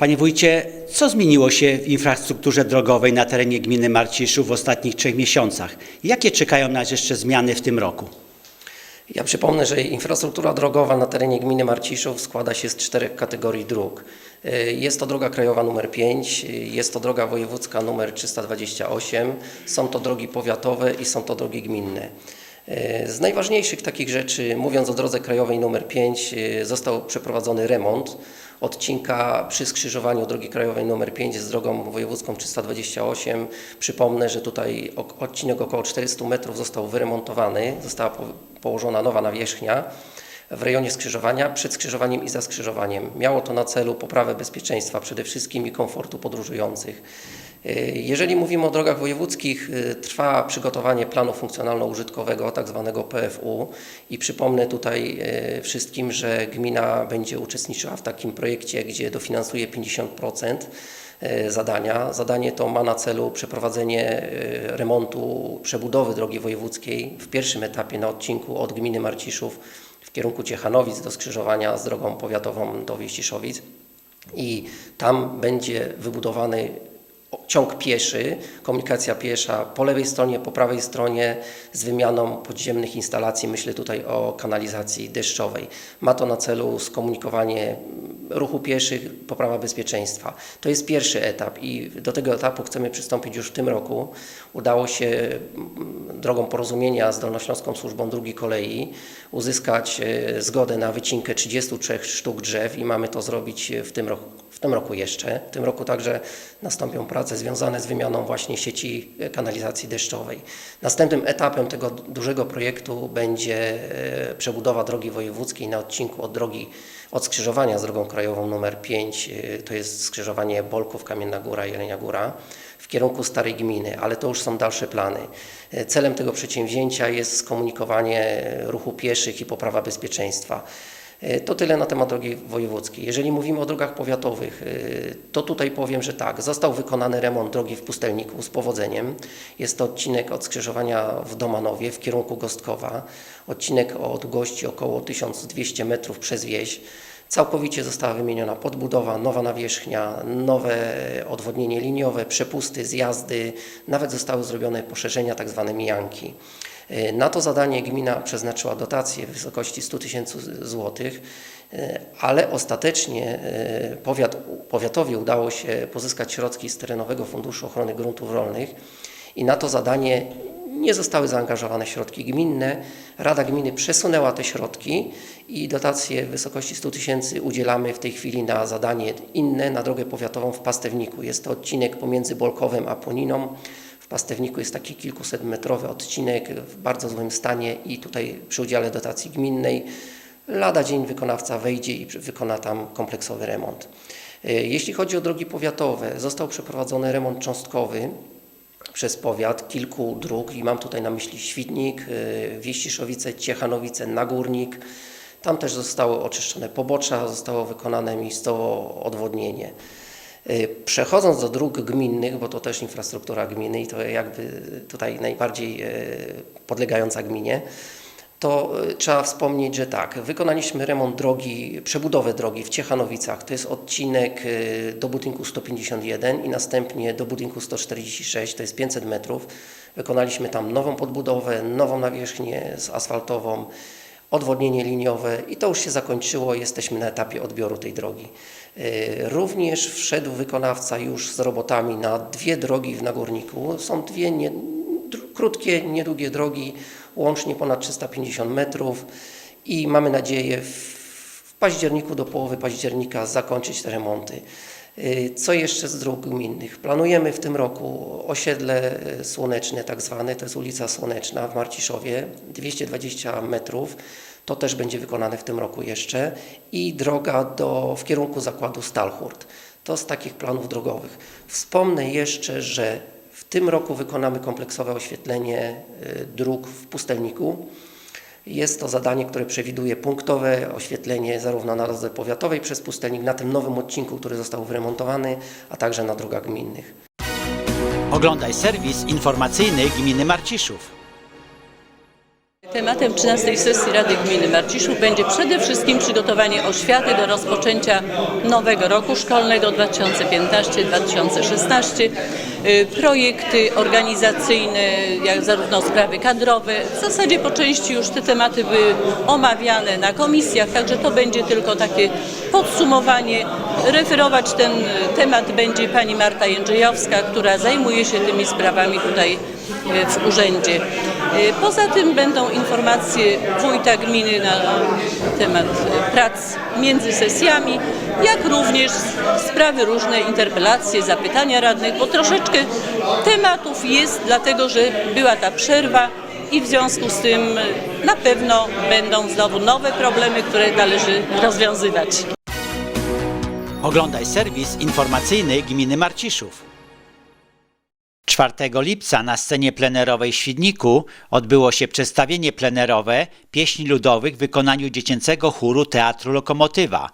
Panie wójcie, co zmieniło się w infrastrukturze drogowej na terenie gminy Marciszów w ostatnich trzech miesiącach? Jakie czekają nas jeszcze zmiany w tym roku? Ja przypomnę, że infrastruktura drogowa na terenie gminy Marciszów składa się z czterech kategorii dróg. Y, Jest to droga krajowa numer 5, y, jest to droga wojewódzka numer 328, są to drogi powiatowe i są to drogi gminne. Y, Z najważniejszych takich rzeczy, mówiąc o drodze krajowej numer 5, y, został przeprowadzony remont odcinka przy skrzyżowaniu drogi krajowej numer 5 z drogą wojewódzką 328. Przypomnę, że tutaj odcinek około 400 metrów został wyremontowany, została po- położona nowa nawierzchnia w rejonie skrzyżowania, przed skrzyżowaniem i za skrzyżowaniem. Miało to na celu poprawę bezpieczeństwa przede wszystkim i komfortu podróżujących. Y, Jeżeli mówimy o drogach wojewódzkich, y, trwa przygotowanie planu funkcjonalno-użytkowego, tak zwanego PFU i przypomnę tutaj y, wszystkim, że gmina będzie uczestniczyła w takim projekcie, gdzie dofinansuje 50% y, zadania. Zadanie to ma na celu przeprowadzenie remontu, przebudowy drogi wojewódzkiej w pierwszym etapie na odcinku od gminy Marciszów w kierunku Ciechanowic do skrzyżowania z drogą powiatową do Wieściszowic i tam będzie wybudowany ciąg pieszy, komunikacja piesza po lewej stronie, po prawej stronie z wymianą podziemnych instalacji. Myślę tutaj o kanalizacji deszczowej. Ma to na celu skomunikowanie ruchu pieszych, poprawa bezpieczeństwa. To jest pierwszy etap i do tego etapu chcemy przystąpić już w tym roku. Udało się mm, drogą porozumienia z Dolnośląską Służbą Drugi Kolei uzyskać e, zgodę na wycinkę 33 sztuk drzew i mamy to zrobić w tym roku w tym roku jeszcze. W tym roku także nastąpią prace związane z wymianą właśnie sieci e, kanalizacji deszczowej. Następnym etapem tego dużego projektu będzie e, przebudowa drogi wojewódzkiej na odcinku od drogi od skrzyżowania z drogą krajową numer 5, e, to jest skrzyżowanie Bolków, Kamienna Góra, Jelenia Góra, w kierunku Starej Gminy, ale to już są dalsze plany. Celem tego przedsięwzięcia jest skomunikowanie ruchu pieszych i poprawa bezpieczeństwa. E, To tyle na temat drogi wojewódzkiej. Jeżeli mówimy o drogach powiatowych, e, to tutaj powiem, że tak, został wykonany remont drogi w Pustelniku z powodzeniem. Jest to odcinek od skrzyżowania w Domanowie w kierunku Gostkowa, odcinek o długości około 1200 metrów przez wieś. Całkowicie została wymieniona podbudowa, nowa nawierzchnia, nowe odwodnienie liniowe, przepusty, zjazdy, nawet zostały zrobione poszerzenia, tak zwane mijanki. E, Na to zadanie gmina przeznaczyła dotację w wysokości 100 tysięcy złotych, e, ale ostatecznie e, powiat, powiatowi udało się pozyskać środki z Terenowego Funduszu Ochrony Gruntów Rolnych i na to zadanie nie zostały zaangażowane środki gminne. Rada Gminy przesunęła te środki i dotacje w wysokości 100 tysięcy udzielamy w tej chwili na zadanie inne, na drogę powiatową w Pastewniku. Jest to odcinek pomiędzy Bolkowem a Poniną. Pastewniku jest taki kilkusetmetrowy odcinek w bardzo złym stanie i tutaj przy udziale dotacji gminnej lada dzień wykonawca wejdzie i wykona tam kompleksowy remont. E, Jeśli chodzi o drogi powiatowe, został przeprowadzony remont cząstkowy przez powiat kilku dróg i mam tutaj na myśli Świdnik, y, Wieściszowice, Ciechanowice, Nagórnik. Tam też zostały oczyszczone pobocza, zostało wykonane miejscowo odwodnienie. Y, Przechodząc do dróg gminnych, bo to też infrastruktura gminy i to jakby tutaj najbardziej y, podlegająca gminie, to y, trzeba wspomnieć, że tak, wykonaliśmy remont drogi, przebudowę drogi w Ciechanowicach. To jest odcinek do budynku 151 i następnie do budynku 146, to jest 500 metrów. Wykonaliśmy tam nową podbudowę, nową nawierzchnię z asfaltową, odwodnienie liniowe i to już się zakończyło. Jesteśmy na etapie odbioru tej drogi. Y, Również wszedł wykonawca już z robotami na dwie drogi w Nagórniku. Są dwie nie, krótkie, niedługie drogi, łącznie ponad 350 metrów i mamy nadzieję w październiku do połowy października zakończyć te remonty. Y, Co jeszcze z dróg gminnych? Planujemy w tym roku osiedle y, słoneczne, tak zwane, to jest ulica Słoneczna w Marciszowie, 220 metrów. To też będzie wykonane w tym roku jeszcze. I droga do, w kierunku zakładu Stalhurt. To z takich planów drogowych. Wspomnę jeszcze, że w tym roku wykonamy kompleksowe oświetlenie y, dróg w Pustelniku. Jest to zadanie, które przewiduje punktowe oświetlenie zarówno na drodze powiatowej przez Pustelnik, na tym nowym odcinku, który został wyremontowany, a także na drogach gminnych. Oglądaj serwis informacyjny gminy Marciszów. Tematem 13 sesji Rady Gminy Marciszów będzie przede wszystkim przygotowanie oświaty do rozpoczęcia nowego roku szkolnego 2015-2016. Y, Projekty organizacyjne, jak zarówno sprawy kadrowe. W zasadzie po części już te tematy były omawiane na komisjach, także to będzie tylko takie podsumowanie. Referować ten temat będzie pani Marta Jędrzejowska, która zajmuje się tymi sprawami tutaj w urzędzie. Y, Poza tym będą informacje wójta gminy na temat prac między sesjami, jak również sprawy różne, interpelacje, zapytania radnych, bo troszeczkę tematów jest, dlatego że była ta przerwa i w związku z tym na pewno będą znowu nowe problemy, które należy rozwiązywać. Oglądaj serwis informacyjny Gminy Marciszów. 4 lipca na scenie plenerowej Świdniku odbyło się przedstawienie plenerowe pieśni ludowych w wykonaniu dziecięcego chóru Teatru Lokomotywa.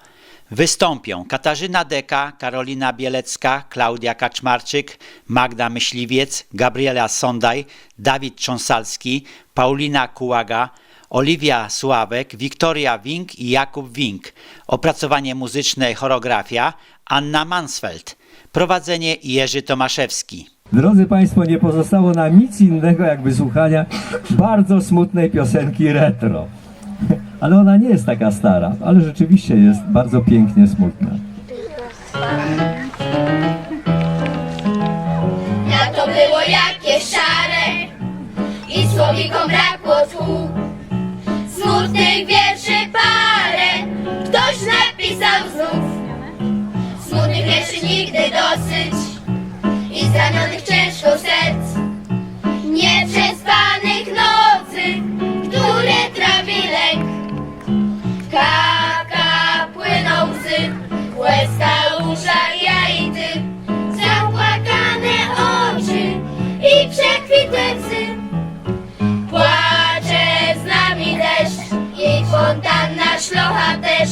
Wystąpią Katarzyna Deka, Karolina Bielecka, Klaudia Kaczmarczyk, Magda Myśliwiec, Gabriela Sondaj, Dawid Trząsalski, Paulina Kułaga, Oliwia Sławek, Wiktoria Wink i Jakub Wink. Opracowanie muzyczne i choreografia Anna Mansfeld. Prowadzenie Jerzy Tomaszewski. Drodzy Państwo, nie pozostało nam nic innego jak wysłuchania bardzo smutnej piosenki retro. Ale ona nie jest taka stara, ale rzeczywiście jest bardzo pięknie smutna. Lato było jakieś szare i słowikom brakło tchu. Smutnych wierszy parę ktoś napisał znów. Smutnych wierszy nigdy dosyć i zranionych ciężko serc. Nieprzespanych nocy, które trawi lęk. Kaka płyną łzy, łezka uszach ja i. Zapłakane oczy i przekwitłe łzy. Płacze z nami deszcz i fontanna szlocha też.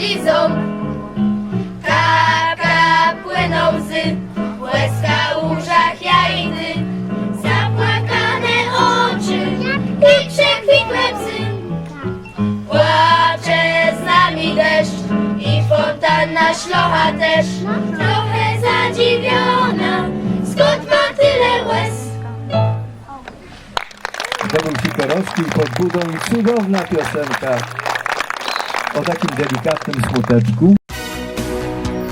Ząb. Kaka płyną łzy, łezka uszach jajny, zapłakane oczy i przekwitłe psy. Płacze z nami deszcz i fontanna szlocha też Trochę zadziwiona, skąd ma tyle łez Domem Sikorowski pod budą cudowna piosenka o takim delikatnym smuteczku.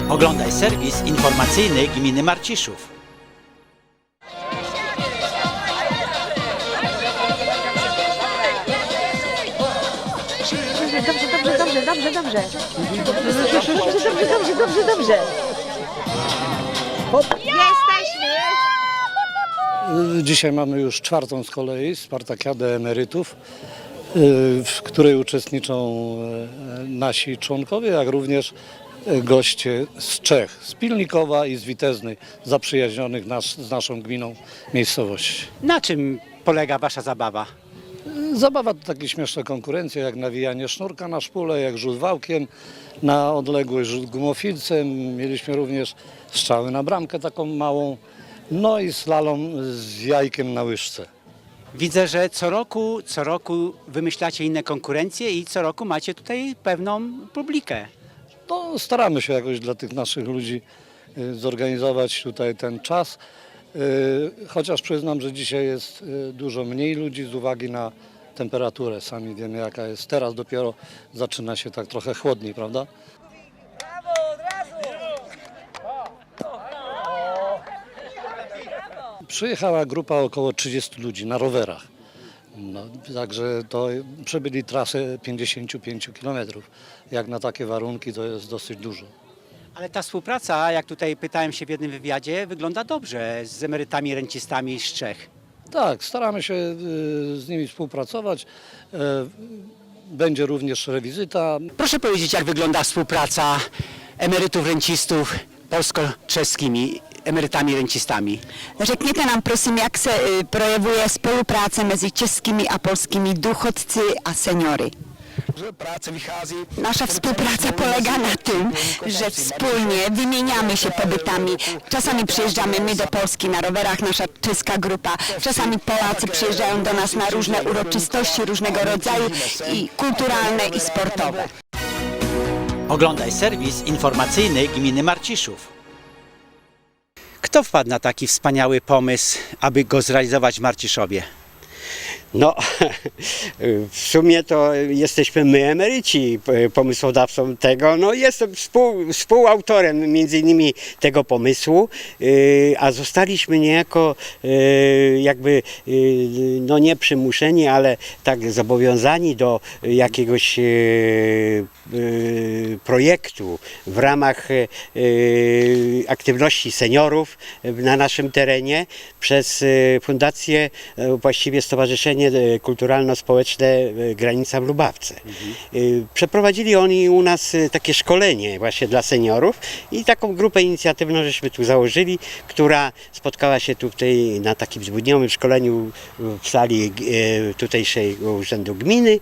Oglądaj serwis informacyjny Gminy Marciszów. Dobrze, dobrze, dobrze, dobrze, dobrze. Dobrze, dobrze, dobrze, dobrze, dobrze. Jesteśmy! Dzisiaj mamy już czwartą z kolei Spartakiadę Emerytów, w której uczestniczą e, nasi członkowie, jak również e, goście z Czech, z Pilnikowa i z Witeznej, zaprzyjaźnionych nas, z naszą gminą miejscowości. Na czym polega Wasza zabawa? Zabawa to takie śmieszne konkurencje, jak nawijanie sznurka na szpulę, jak rzut wałkiem na odległość, rzut gumofilcem. Mieliśmy również strzały na bramkę taką małą, no i slalom z jajkiem na łyżce. Widzę, że co roku, co roku wymyślacie inne konkurencje i co roku macie tutaj pewną publikę. To staramy się jakoś dla tych naszych ludzi y, zorganizować tutaj ten czas. Y, Chociaż przyznam, że dzisiaj jest y, dużo mniej ludzi z uwagi na temperaturę. Sami wiemy jaka jest. Teraz dopiero zaczyna się tak trochę chłodniej, prawda? Przyjechała grupa około 30 ludzi na rowerach. No, także to przebyli trasę 55 km. Jak na takie warunki to jest dosyć dużo. Ale ta współpraca, jak tutaj pytałem się w jednym wywiadzie, wygląda dobrze z emerytami, rencistami z Czech. Tak, staramy się y, z nimi współpracować. E, Będzie również rewizyta. Proszę powiedzieć, jak wygląda współpraca emerytów, rencistów polsko-czeskimi emerytami, rencistami? Řekněte nám prosím, jak se eh, projevuje spolupráce mezi českými a polskými důchodci a seniory. Nasza współpraca polega na tym, że wspólnie wymieniamy się pobytami. Czasami przyjeżdżamy my do Polski na rowerach, nasza czeska grupa. Czasami Polacy przyjeżdżają do nas na różne uroczystości różnego rodzaju i kulturalne i sportowe. Oglądaj serwis informacyjny Gminy Marciszów. Kto wpadł na taki wspaniały pomysł, aby go zrealizować w Marciszowie? No, w sumie to jesteśmy my emeryci pomysłodawcą tego. No, jestem współ, współautorem między innymi tego pomysłu, yy, a zostaliśmy niejako yy, jakby, yy, no nie przymuszeni, ale tak zobowiązani do jakiegoś projektu w ramach aktywności seniorów na naszym terenie przez Fundację, właściwie Stowarzyszenie e, Kulturalno-Społeczne e, Granica w Lubawce. Yy, Przeprowadzili oni u nas takie szkolenie właśnie dla seniorów i taką grupę inicjatywną żeśmy tu założyli, która spotkała się tutaj na takim dwudniowym szkoleniu w sali tutejszego Urzędu Gminy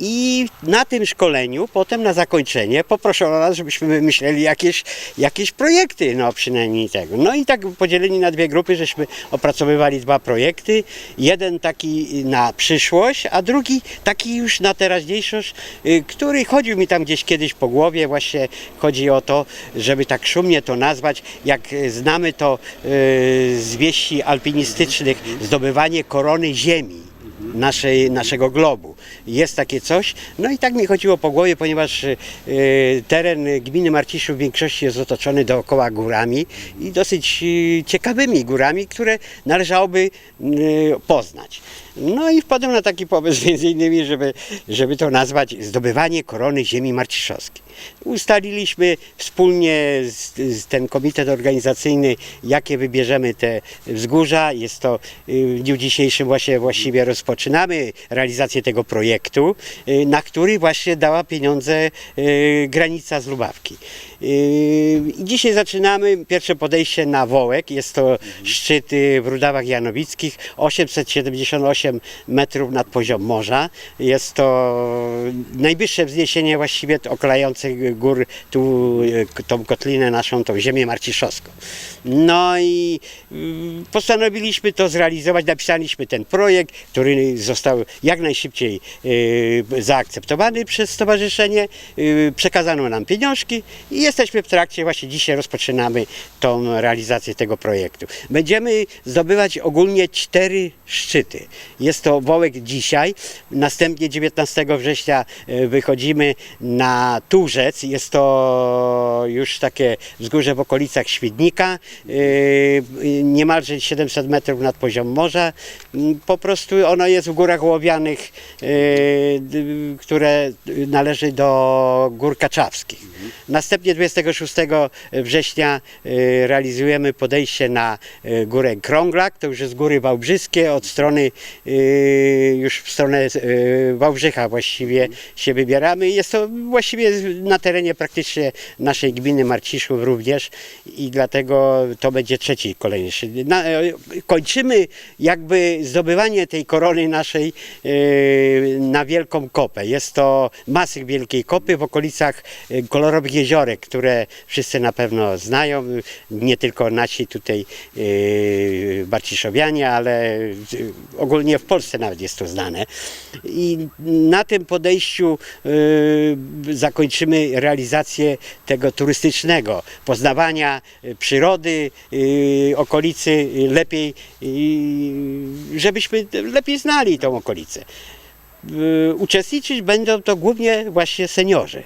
i na tym szkoleniu potem na zakończenie poproszono nas, żebyśmy wymyśleli jakieś, jakieś projekty, no przynajmniej tego. No i tak podzieleni na dwie grupy, żeśmy opracowywali dwa projekty. Jeden taki na przyszłość, a drugi taki już na teraźniejszość, y, który chodził mi tam gdzieś kiedyś po głowie. Właśnie chodzi o to, żeby tak szumnie to nazwać, jak znamy to y, z wieści alpinistycznych, zdobywanie korony ziemi naszej, naszego globu. Jest takie coś. No i tak mi chodziło po głowie, ponieważ e, teren gminy Marciszów w większości jest otoczony dookoła górami i dosyć e, ciekawymi górami, które należałoby e, poznać. No i wpadłem na taki pomysł między innymi, żeby, żeby to nazwać zdobywanie korony ziemi marciszowskiej. Ustaliliśmy wspólnie z, z ten komitet organizacyjny, jakie wybierzemy te wzgórza. Jest to y, w dniu dzisiejszym właśnie właściwie rozpoczynamy realizację tego projektu, y, na który właśnie dała pieniądze y, granica z Lubawki. I dzisiaj zaczynamy pierwsze podejście na Wołek. Jest to szczyt w Rudawach Janowickich, 878 metrów nad poziom morza. Jest to najwyższe wzniesienie właściwie okalających gór tu y, tą kotlinę naszą, tą ziemię marciszowską. No i y, postanowiliśmy to zrealizować, napisaliśmy ten projekt, który został jak najszybciej zaakceptowany przez stowarzyszenie, przekazano nam pieniążki i jesteśmy w trakcie, właśnie dzisiaj rozpoczynamy tą realizację tego projektu. Będziemy zdobywać ogólnie cztery szczyty. Jest to Wołek dzisiaj, następnie 19 września y, wychodzimy na Turzec, jest to już takie wzgórze w okolicach Świdnika, y, niemalże 700 metrów nad poziom morza. Mm, Po prostu ono jest w górach łowianych, d- które należy do gór kaczawskich. Następnie 26 września y, realizujemy podejście na y, górę Krąglak, to już jest góry wałbrzyskie, od strony już w stronę Wałbrzycha właściwie się wybieramy. Jest to właściwie na terenie praktycznie naszej gminy Marciszów również i dlatego to będzie trzeci e, kończymy jakby zdobywanie tej korony naszej e, na Wielką Kopę. Jest to masyw Wielkiej Kopy w okolicach e, kolorowych jeziorek, które wszyscy na pewno znają, nie tylko nasi tutaj e, Barciszowianie, ale e, ogólnie w Polsce nawet jest to znane. I na tym podejściu e, zakończymy realizację tego turystycznego, poznawania e, przyrody, e, okolicy e, lepiej, e, żebyśmy lepiej znali tą okolicę. Uczestniczyć będą to głównie właśnie seniorzy.